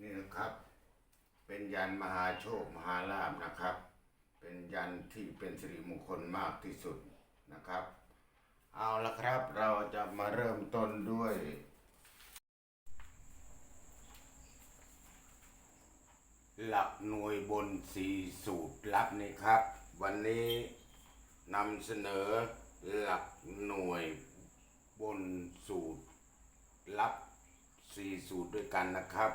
นี่นะครับ เป็นยันมหาโชคมหาลาภนะครับ เป็นยันที่เป็นสิริมงคลมากที่สุดนะครับ เอาละครับเราจะมาเริ่มต้นด้วยหลักหน่วยบนสีสูตรลับนี่ครับ วันนี้นำเสนอหลักหน่วยบนสูตรลับสี่สูตรด้วยกันนะครับ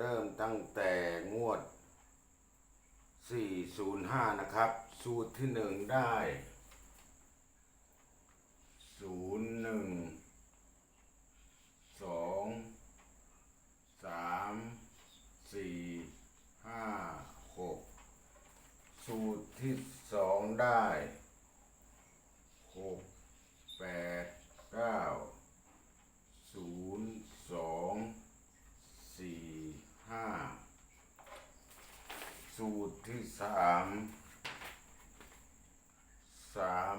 เริ่มตั้งแต่งวด 405 นะครับ สูตรที่หนึ่งได้ 01 2 3สี่ห้าหกสูตรที่สองได้หกแปดเก้าศูนย์สองสี่ห้า สูตรที่สามสาม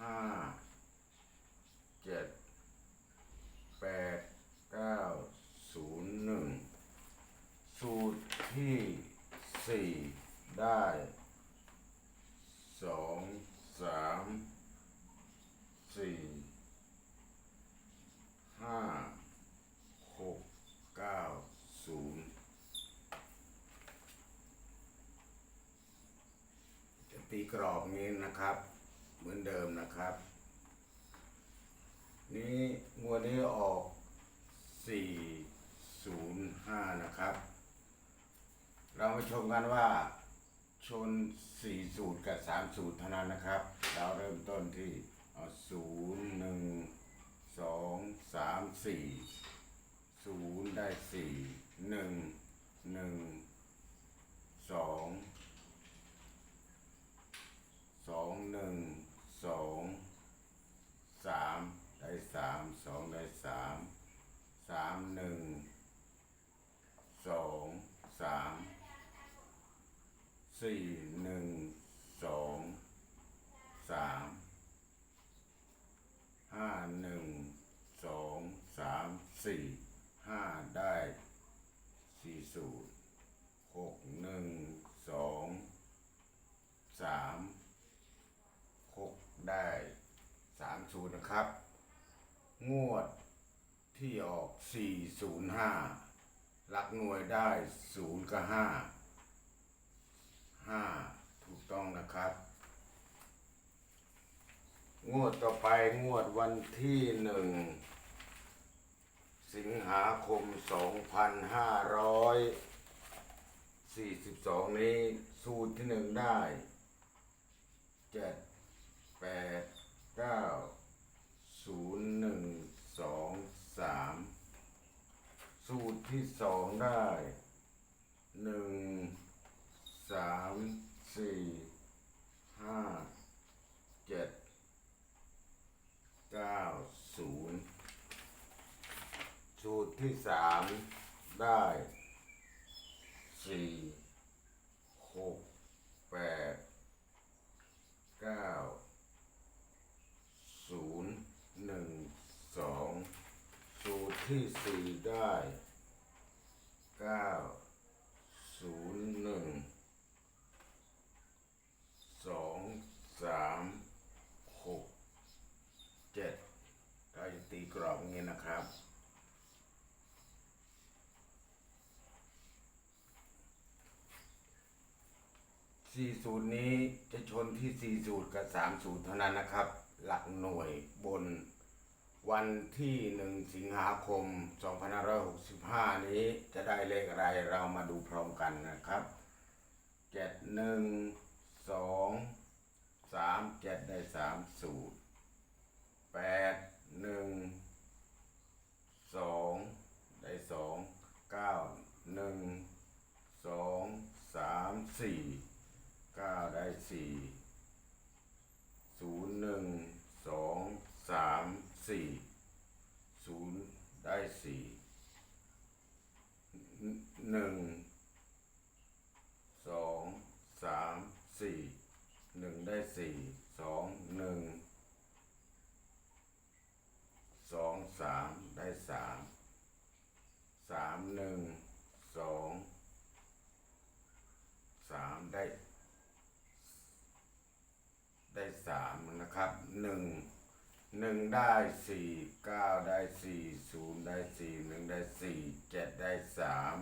ห้าเจ็ดแปดเก้าศูนย์หนึ่งสูตรที่สี่ได้สองสามสี่ห้าหกเก้าศูนย์จะตีก รอบนี้นะครับ เหมือนเดิมนะครับ นี้งวดนี้ออก 405 นะครับ เรามาชมกันว่าชน 4 สูตรกับ 3 สูตรเท่านั้นนะครับ เราเริ่มต้นที่เอา0 1 2 3 4 0ได้4 1 1 2 2 1 2 สามได้สามสองได้สามสามหนึ่งสองสาม สี่หนึ่งสองสามห้าหนึ่งสองสามสี่ห้าได้สี่สูตรหกหนึ่งสองสามหกได้สามสูตรนะครับ งวดที่ออก405หลักหน่วยได้0กับ5 ดต่อไปงวดวันที่หนึ่ง สิงหาคม 2542 นี้สูตรที่หนึ่งได้ 7 8 9 0 1 2 3 สูตรที่สองได้ 1 3 4 ที่สามได้สี่หกแปดเก้าศูนย์หนึ่งสองสูตรที่สี่ได้ 40 นี้จะชนที่ 40 กับ 30 เท่านั้นนะครับ หลักหน่วยบน วันที่ 1 สิงหาคม 2565 นี้จะได้เลขอะไรเรามาดูพร้อมกันนะครับ 7 1 2 3 7 ได้3สูตร8 สี่ศูนย์หนึ่งสองสามสี่ศูนย์ได้สี่หนึ่งสองสามสี่หนึ่งได้สี่สองหนึ่งสองสามได้สาม สามหนึ่งสองสามได้ ได้สามนะครับหนึ่งหนึ่งได้สี่เก้าได้สี่ศูนย์ได้สี่หนึ่งได้สี่เจ็ดได้สาม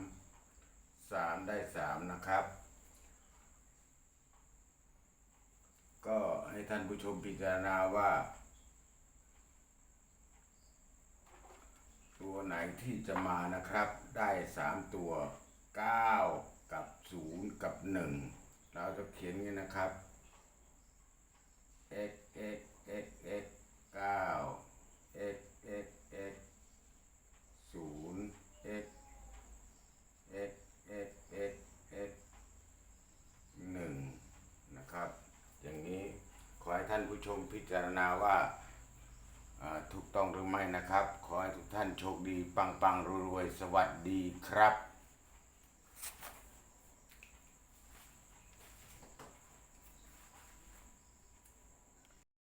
สามได้สามนะครับ ก็ให้ท่านผู้ชมพิจารณาว่า ตัวไหนที่จะมานะครับ ได้สามตัวเก้ากับศูนย์กับหนึ่งเราจะเขียนงี้นะครับ x x x x เก้า x x x ศูนย์ x x x x x หนึ่งนะครับ อย่างนี้ขอให้ท่านผู้ ชมพิจารณาว่าถูกต้องหรือไม่นะครับ ขอให้ทุกท่านโชคดี ปังปังรวยๆ สวัสดีครับ